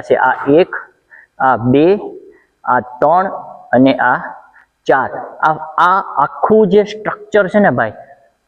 છે, આ એક, આ બે, આ ત્રણ અને આ ચાર. આ આ આખું જે સ્ટ્રક્ચર છે ને ભાઈ,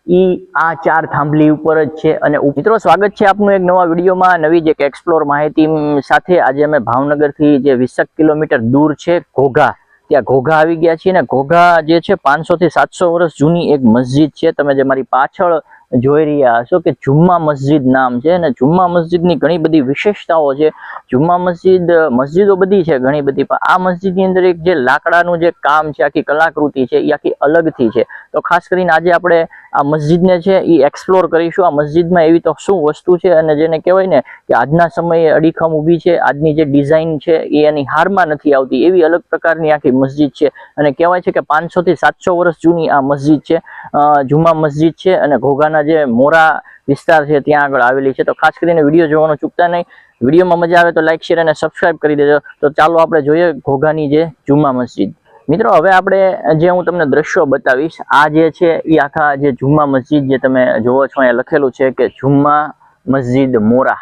ઈ આ ચાર થાંભલી ઉપર જ છે અને મિત્રો, સ્વાગત છે આપનું એક નવા વિડીયોમાં નવી જે એક એક્સપ્લોર માહિતી સાથે. આજે અમે ભાવનગરથી જે વીસક કિલોમીટર દૂર છે ઘોઘા. ત્યાં ઘોઘા આવી ગયા છીએ ને ઘોઘા જે છે પાંચસો થી સાતસો વર્ષ જૂની એક મસ્જિદ છે. તમે જે મારી પાછળ જોઈ રહ્યા હશો કે જુમ્મા મસ્જિદ નામ છે અને જુમ્મા મસ્જિદની ઘણી બધી વિશેષતાઓ છે. જુમ્મા મસ્જિદ, મસ્જિદો બધી છે ઘણી બધી, પણ આ મસ્જિદની અંદર એક જે લાકડાનું જે કામ છે, આખી કલાકૃતિ છે એ આખી અલગથી છે. તો ખાસ કરીને આજે આપણે આ મસ્જિદને છે એ એક્સપ્લોર કરીશું. આ મસ્જિદમાં એવી તો શું વસ્તુ છે અને જેને કહેવાય ને કે આજના સમયે અડીખમ ઊભી છે, આજની જે ડિઝાઇન છે એ એની હારમાં નથી આવતી. એવી અલગ પ્રકારની આખી મસ્જિદ છે અને કહેવાય છે કે પાંચસોથી સાતસો વર્ષ જૂની આ મસ્જિદ છે. જુમ્મા જુમા મસ્જિદ છે અને ઘોઘાના જે મોરા વિસ્તાર છે ત્યાં આગળ આવેલી છે. તો ખાસ કરીને વીડિયો જોવાનું ચૂકતા નહીં. વિડીયોમાં મજા આવે તો લાઇક શેર અને સબસ્ક્રાઇબ કરી દેજો. તો ચાલો આપણે જોઈએ ઘોઘાની જે જુમા મસ્જિદ. મિત્રો, હવે આપણે જે હું તમને દ્રશ્યો બતાવીશ, આ જે છે એ આખા જે જુમ્મા મસ્જિદ જે તમે જોવો છો, અહીંયા લખેલું છે કે જુમ્મા મસ્જિદ મોરા.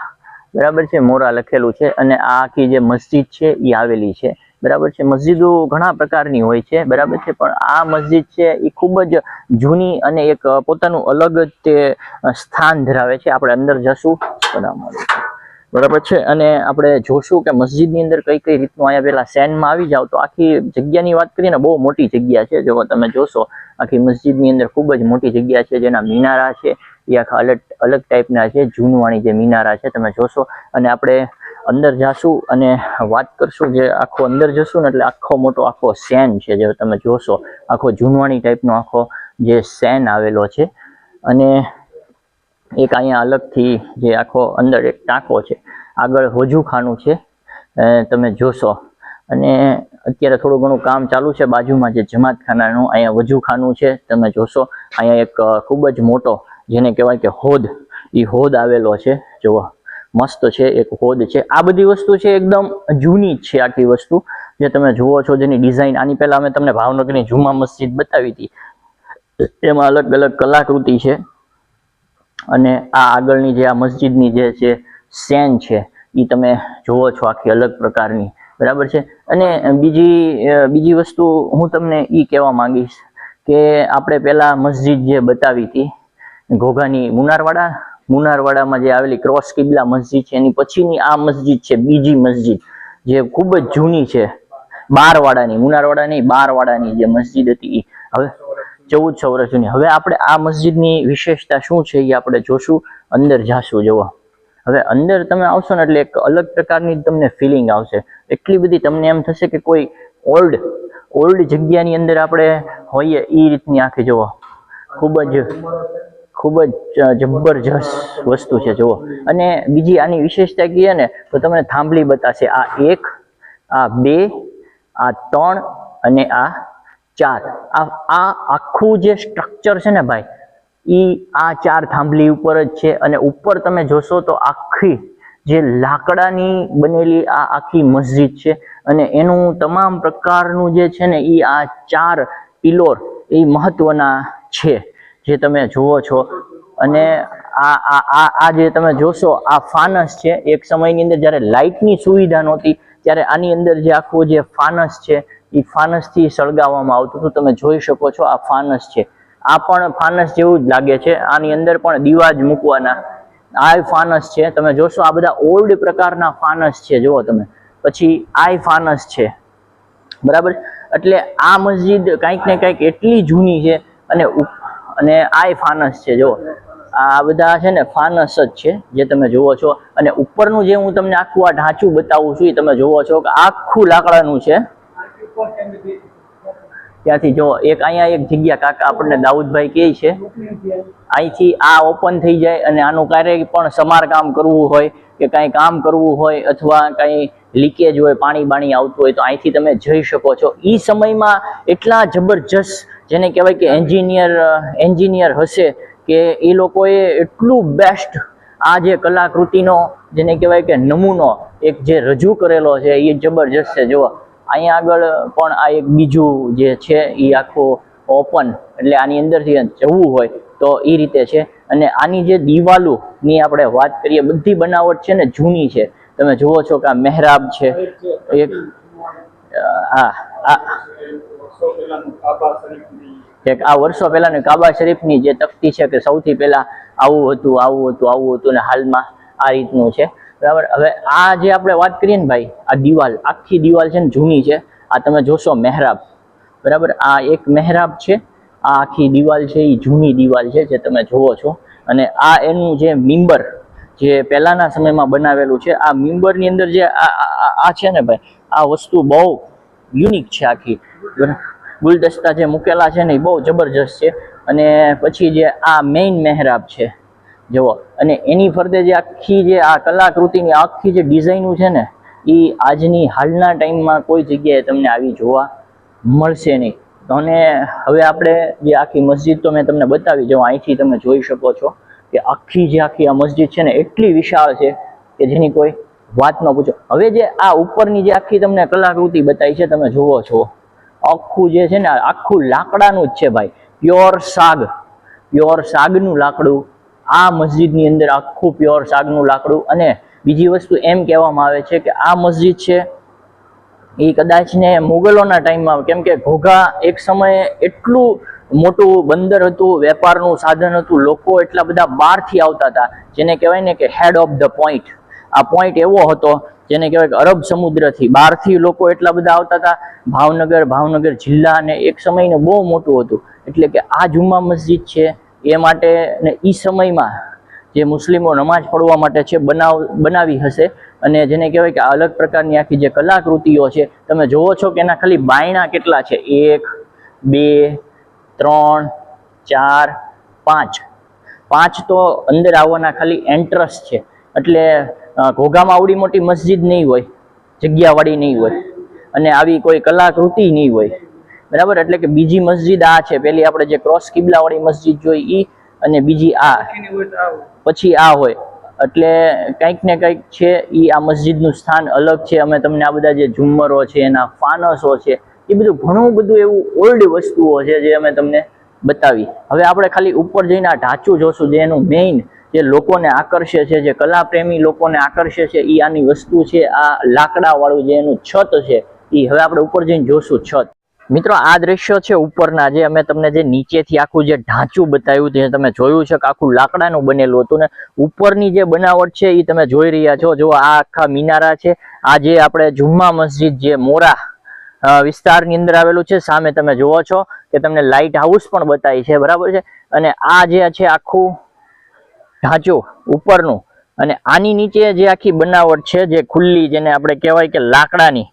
બરાબર છે? મોરા લખેલું છે અને આ આખી જે મસ્જિદ છે એ આવેલી છે. બરાબર છે? મસ્જિદો ઘણા પ્રકારની હોય છે, બરાબર છે? પણ આ મસ્જિદ છે, એ ખૂબ જ જૂની અને એક પોતાનું અલગ જ તે સ્થાન ધરાવે છે. આપણે અંદર જશું. બરાબર છે? અને આપણે જોશું કે મસ્જિદની અંદર કઈ કઈ રીતનું અહીંયા પેલા સેનમાં આવી જાવ તો આખી જગ્યાની વાત કરીએ ને, બહુ મોટી જગ્યા છે. જો તમે જોશો, આખી મસ્જિદની અંદર ખૂબ જ મોટી જગ્યા છે, જેના મિનારા છે. એ આખા અલગ અલગ ટાઈપના છે. જૂનવાણી જે મિનારા છે, તમે જોશો. અને આપણે અંદર જાશું અને વાત કરશું જે આખો અંદર જશું ને એટલે આખો મોટો આખો સેન છે જે તમે જોશો. આખો જૂનવાણી ટાઈપનો આખો જે સેન આવેલો છે. અને એક અહીંયા અલગથી જે આખો અંદર એક ટાંકો છે. આગળ હોજુખાનું છે. તમે જોશો. અને અત્યારે થોડું ઘણું કામ ચાલુ છે. બાજુમાં જે જમાતખાનાનું અહીંયા વજુખાનું છે. તમે જોશો, અહીંયા એક ખૂબ જ મોટો, જેને કહેવાય કે હોદ. એ હોદ આવેલો છે. જુઓ. મસ્ત છે, એક હોદ છે. આ બધી વસ્તુ છે એકદમ જૂની છે આખી વસ્તુ. જે તમે જુઓ છો જેની ડિઝાઇન, આની પહેલા અમે તમને ભાવનગરની જુમા મસ્જિદ બતાવી હતી. એમાં અલગ અલગ કલાકૃતિ છે. અને આ આગળની જે આ મસ્જિદની જે છે સેન છે એ તમે જુઓ છો આખી અલગ પ્રકારની. બરાબર છે? અને બીજી બીજી વસ્તુ હું તમને એ કહેવા માંગીશ કે આપણે પહેલાં મસ્જિદ જે બતાવી હતી, ઘોઘાની મુનારવાડા મુનારવાડામાં જે આવેલી ક્રોસ કિબલા મસ્જિદ છે, એની પછીની આ મસ્જિદ છે, બીજી મસ્જિદ, જે ખૂબ જ જૂની છે, બારવાડાની મુનારવાડાની બારવાડાની જે મસ્જિદ હતી. હવે ચૌદસો વર્ષ જૂની. હવે આપણે આ મસ્જિદની વિશેષતા શું છે એ આપણે જોશું. અંદર જાશું જોવા હવે અંદર તમે આવશો ને એટલે એક અલગ પ્રકારની તમને ફિલિંગ આવશે. એટલી બધી તમને એમ થશે કે કોઈ ઓલ્ડ ઓલ્ડ જગ્યાની અંદર આપણે હોઈએ એ રીતની આખી જોવા ખૂબ જ ખૂબ જ જબરજસ્ત વસ્તુ છે, જુઓ. અને બીજી આની વિશેષતા કહીએ ને, તો તમને થાંભલી બતાશે. આ એક, આ બે, આ ત્રણ અને આ ચાર. આ આ આખું જે સ્ટ્રક્ચર છે ને ભાઈ, ઈ આ ચાર થાંભલી ઉપર જ છે અને ઉપર તમે જોશો તો આખી જે લાકડાની બનેલી આ આખી મસ્જિદ છે અને એનું તમામ પ્રકારનું જે છે ને એ આ ચાર પિલોર એ મહત્વના છે. જે તમે જુઓ છો અને આ આ આ જે તમે જોશો, આ ફાનસ છે, એક સમયની અંદર જ્યારે લાઇટની સુવિધા નહોતી, ત્યારે આની અંદર જે આખું જે ફાનસ છે, એ ફાનસથી સળગાવવામાં આવતું હતું. તમે જોઈ શકો છો આ ફાનસ છે. આ પણ ફાનસ જેવું જ લાગે છે. આની અંદર પણ દીવા જ મૂકવાના આ ફાનસ છે. તમે જોશો આ બધા ઓલ્ડ પ્રકારના ફાનસ છે. જુઓ તમે. પછી આ ફાનસ છે. બરાબર? એટલે આ મસ્જિદ કંઈક ને કંઈક એટલી જૂની છે અને અને આ ફાનસ છે જો આ બધા છે ને ફાનસ જ છે, જે તમે જુઓ છો. અને ઉપરનું જે હું તમને આખું આ ઢાંચું બતાવું છું, એ તમે જુઓ છો કે આખું લાકડાનું છે. ત્યાંથી જો એક અહીંયા એક જગ્યા કાકા આપણને દાઉદભાઈ કહે છે, અહીંથી આ ઓપન થઈ જાય અને આનું ક્યારેય પણ સમારકામ કરવું હોય કે કાંઈ કામ કરવું હોય અથવા કાંઈ લીકેજ હોય પાણી બાણી આવતું હોય તો અહીંથી તમે જઈ શકો છો. એ સમયમાં એટલા જબરજસ્ત જેને કહેવાય કે એન્જિનિયર એન્જિનિયર હશે કે એ લોકોએ એટલું બેસ્ટ આ જે કલાકૃતિનો જેને કહેવાય કે નમૂનો એક જે રજૂ કરેલો છે એ જબરજસ્ત છે. જુઓ અહીંયા આગળ પણ આ એક બીજું જે છે એ આખું ઓપન એટલે આની અંદરથી જવું હોય તો એ રીતે છે. અને આની જે દિવાલોની આપણે વાત કરીએ બધી બનાવટ છે ને જૂની છે. તમે જુઓ છો કે આ મહેરાબ છે. એક હા આ એક આ વર્ષો પહેલાની કાબા શરીફની જે તકતી છે કે સૌથી પહેલા આવું હતું આવું હતું આવું હતું ને હાલમાં આ રીતનું છે. બરાબર? હવે આ જે આપણે વાત કરીએ ને ભાઈ, આ દિવાલ, આખી દિવાલ છે ને જૂની છે, આ તમે જોશો મહેરાબ. બરાબર? આ એક મહેરાબ છે, આ આખી દિવાલ છે એ જૂની દિવાલ છે જે તમે જુઓ છો. અને આ એનું જે મિમ્બર જે પહેલાના સમયમાં બનાવેલું છે, આ મિમ્બરની અંદર જે આ છે ને ભાઈ, આ વસ્તુ બહુ યુનિક છે આખી? ગુલદસ્તા જે મૂકેલા છે ને એ બહુ જબરજસ્ત છે. અને પછી જે આ મેઇન મહેરાબ છે, જુઓ. અને એની ફરતે જે આખી જે આ કલાકૃતિની આખી જે ડિઝાઇનો છે ને, એ આજની હાલના ટાઈમમાં કોઈ જગ્યાએ તમને આવી જોવા મળશે નહીં. અને હવે આપણે જે આખી મસ્જિદ તો મેં તમને બતાવી, જો અહીંથી તમે જોઈ શકો છો કે આખી જે આખી આ મસ્જિદ છે ને એટલી વિશાળ છે કે જેની કોઈ વાત ન પૂછો. હવે જે આ ઉપરની જે આખી તમને કલાકૃતિ બતાવી છે, તમે જુઓ છો. આખું જે છે ને, આખું લાકડાનું જ છે ભાઈ. પ્યોર સાગ પ્યોર સાગનું લાકડું. આ મસ્જિદની અંદર આખું પ્યોર સાગનું લાકડું. અને બીજી વસ્તુ એમ કહેવામાં આવે છે કે આ મસ્જિદ છે, એ કદાચ ને મુગલોના ટાઈમમાં, કેમ કે ઘોઘા એક સમયે એટલું મોટું બંદર હતું, વેપારનું સાધન હતું, લોકો એટલા બધા બહારથી આવતા હતા, જેને કહેવાય ને કે હેડ ઓફ ધ પોઈન્ટ આ પોઈન્ટ એવો હતો જેને કહેવાય કે અરબ સમુદ્રથી બહારથી લોકો એટલા બધા આવતા હતા. ભાવનગર ભાવનગર જિલ્લા અને એક સમયને બહુ મોટું હતું. એટલે કે આ જુમ્મા મસ્જિદ છે, એ માટે ને એ સમયમાં જે મુસ્લિમો નમાજ પડવા માટે છે, બનાવ, બનાવી હશે. અને જેને કહેવાય કે અલગ પ્રકારની આખી જે કલાકૃતિઓ છે, તમે જુઓ છો કે એના ખાલી બાયણા કેટલા છે? એક, બે, ત્રણ, ચાર, પાંચ. પાંચ તો અંદર આવવાના ખાલી એન્ટ્રસ છે. એટલે ઘોઘામાં આવડી મોટી મસ્જિદ નહીં હોય, જગ્યાવાળી નહીં હોય અને આવી કોઈ કલાકૃતિ નહીં હોય. બરાબર? એટલે કે બીજી મસ્જિદ આ છે. પેલી આપણે જે ક્રોસ કિબલાવાળી મસ્જિદ જોઈ ઈ અને બીજી આ. પછી આ હોય. એટલે કંઈક ને કંઈક છે એ આ મસ્જિદનું સ્થાન અલગ છે. અમે તમને આ બધા જે ઝુમ્મરો છે, એના ફાનસો છે એ બધું ઘણું બધું એવું ઓલ્ડ વસ્તુઓ છે જે અમે તમને બતાવી. હવે આપણે ખાલી ઉપર જઈને આ ઢાંચું જોશું, જે એનું મેઇન જે લોકોને આકર્ષે છે, જે કલાપ્રેમી લોકોને આકર્ષે છે એ આની વસ્તુ છે, આ લાકડાવાળું જે એનું છત છે એ હવે આપણે ઉપર જઈને જોશું છત. મિત્રો, આ દ્રશ્યો છે ઉપરના, જે અમે તમને જે નીચેથી આખું જે ઢાંચું બતાવ્યું તે તમે જોયું છે કે આખું લાકડાનું બનેલું હતું ને ઉપરની જે બનાવટ છે એ તમે જોઈ રહ્યા છો. જો આ આખા મિનારા છે, આ જે આપણે જુમ્મા મસ્જિદ જે મોરા વિસ્તારની અંદર આવેલું છે, સામે તમે જુઓ છો કે તમને લાઇટ હાઉસ પણ બતાવી છે, બરાબર છે? અને આ જે છે આખું ઢાંચું ઉપરનું અને આની નીચે જે આખી બનાવટ છે જે ખુલ્લી જેને આપણે કહેવાય કે લાકડાની.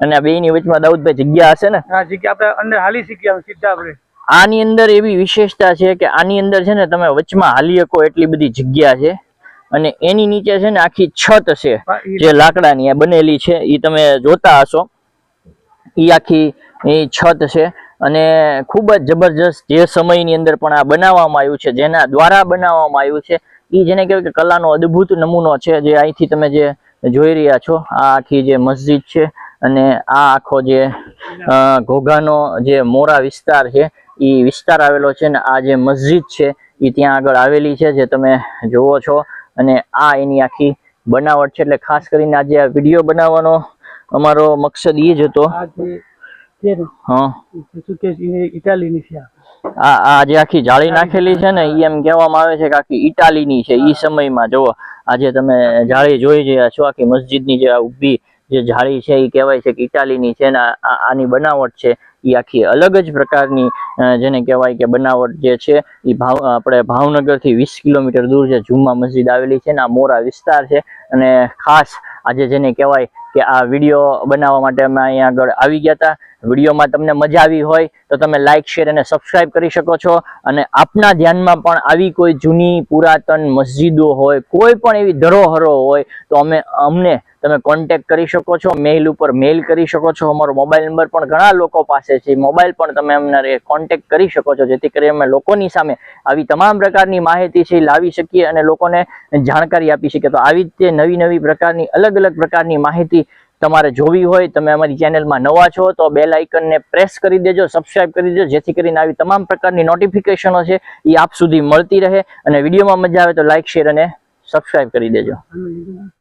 અને આ બેયની વચમાં દાઉદભાઈ જગ્યા હશે ને? હા જગ્યા આપણે અંદર હાલી શીખ્યા સીધા આપણે. આની અંદર એવી વિશેષતા છે કે આની અંદર છે ને તમે વચમાં હાલી શકો એટલી બધી જગ્યા છે. અને એની નીચે છે ને આખી છત છે જે લાકડાની આ બનેલી છે એ તમે જોતા હશો. એ આખી એ છત છે. અને ખૂબ જ જબરજસ્ત જે સમયની અંદર પણ આ બનાવવામાં આવ્યું છે, જેના દ્વારા બનાવવામાં આવ્યું છે એ જેને કહેવાય કે કલાનો અદ્ભુત નમૂનો છે, જે અહીંથી તમે જે જોઈ રહ્યા છો, આ આખી જે મસ્જિદ છે અને આ આખો જે ઘોઘાનો જે મોરા વિસ્તાર છે એ વિસ્તાર આવેલો છે ને આ જે મસ્જિદ છે એ ત્યાં આગળ આવેલી છે, જે તમે જુઓ છો. અને આ એની આખી બનાવટ છે, એટલે ખાસ કરીને આજે આ વીડિયો બનાવવાનો અમારો મકસદ એ જ હતો. ઇટાલીની છે આ. આ જે આખી જાળી નાખેલી છે ને એ એમ કહેવામાં આવે છે કે આખી ઇટાલીની છે એ સમયમાં. જુઓ આજે તમે જાળી જોઈ રહ્યા છો આખી મસ્જિદની જે ઊભી જે જાળી છે એ કહેવાય છે કે ઇટાલીની છે ને આની બનાવટ છે એ આખી અલગ જ પ્રકારની જેને કહેવાય કે બનાવટ જે છે એ ભાવ આપણે ભાવનગરથી વીસ કિલોમીટર દૂર જે જુમ્મા મસ્જિદ આવેલી છે ને આ મોરા વિસ્તાર છે. અને ખાસ આજે જેને કહેવાય કે આ વીડિયો બનાવવા માટે અમે અહીંયા આગળ આવી ગયા હતા. વિડીયોમાં તમને મજા આવી હોય તો તમે લાઇક શેર અને સબસ્ક્રાઇબ કરી શકો છો. અને આપના ધ્યાનમાં પણ આવી કોઈ જૂની પુરાતન મસ્જિદો હોય, કોઈ પણ એવી ધરોહરો હોય, તો અમે, અમને તમે કોન્ટેક્ટ કરી શકો છો. મેઇલ ઉપર મેઇલ કરી શકો છો. અમારો મોબાઈલ નંબર પણ ઘણા લોકો પાસે છે. મોબાઈલ પણ તમે અમને કોન્ટેક્ટ કરી શકો છો, જેથી કરી અમે લોકોની સામે આવી તમામ પ્રકારની માહિતી છે લાવી શકીએ અને લોકોને જાણકારી આપી શકીએ. તો આવી જ તે નવી નવી પ્રકારની અલગ અલગ પ્રકારની માહિતી તમારે જોવી હોય, તમે અમારી ચેનલમાં નવા છો, તો બેલ આઇકનને પ્રેસ કરી દેજો સબસ્ક્રાઇબ કરી દેજો, જેથી કરીને આવી તમામ પ્રકારની નોટિફિકેશનો છે, એ આપ સુધી મળતી રહે અને વિડીયોમાં મજા આવે તો લાઇક શેર અને સબસ્ક્રાઇબ કરી દેજો.